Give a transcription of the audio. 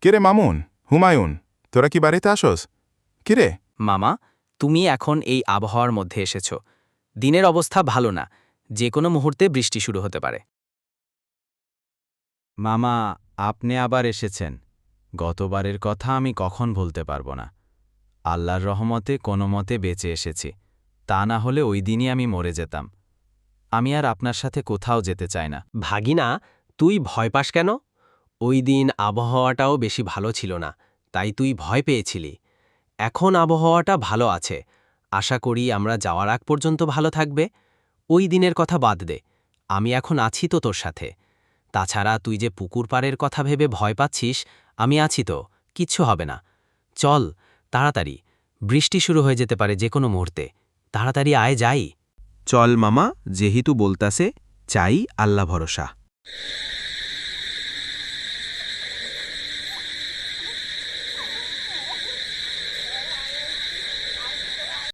কিরে মামুন হুমায়ুন তোরা কি বাড়িতে আসস? কিরে? মামা তুমি এখন এই আবহাওয়ার মধ্যে এসেছ। দিনের অবস্থা ভালো না যে কোনো মুহূর্তে বৃষ্টি শুরু হতে পারে। মামা আপনি আবার এসেছেন। গতবারের কথা আমি কখন ভুলতে পারব না। আল্লাহর রহমতে কোনো মতে বেঁচে এসেছি। তা না হলে ওই দিনই আমি মরে যেতাম। আমি আর আপনার সাথে কোথাও যেতে চাই না। ভাগিনা তুই ভয় পাস কেন? ওই দিন আবহাওয়াটাও বেশি ভালো ছিল না, তাই তুই ভয় পেয়েছিলি। এখন আবহাওয়াটা ভালো আছে, আশা করি আমরা যাওয়ার আগ পর্যন্ত ভালো থাকবে। ওই দিনের কথা বাদ দে, আমি এখন আছি তো তোর সাথে। তাছাড়া তুই যে পুকুর পাড়ের কথা ভেবে ভয় পাচ্ছিস, আমি আছি তো, কিচ্ছু হবে না। চল, তাড়াতাড়ি, বৃষ্টি শুরু হয়ে যেতে পারে যে কোনো মুহূর্তে। তাড়াতাড়ি আয়, যাই। চল মামা, যেহেতু বলতাসে চাই আল্লাহ ভরসা।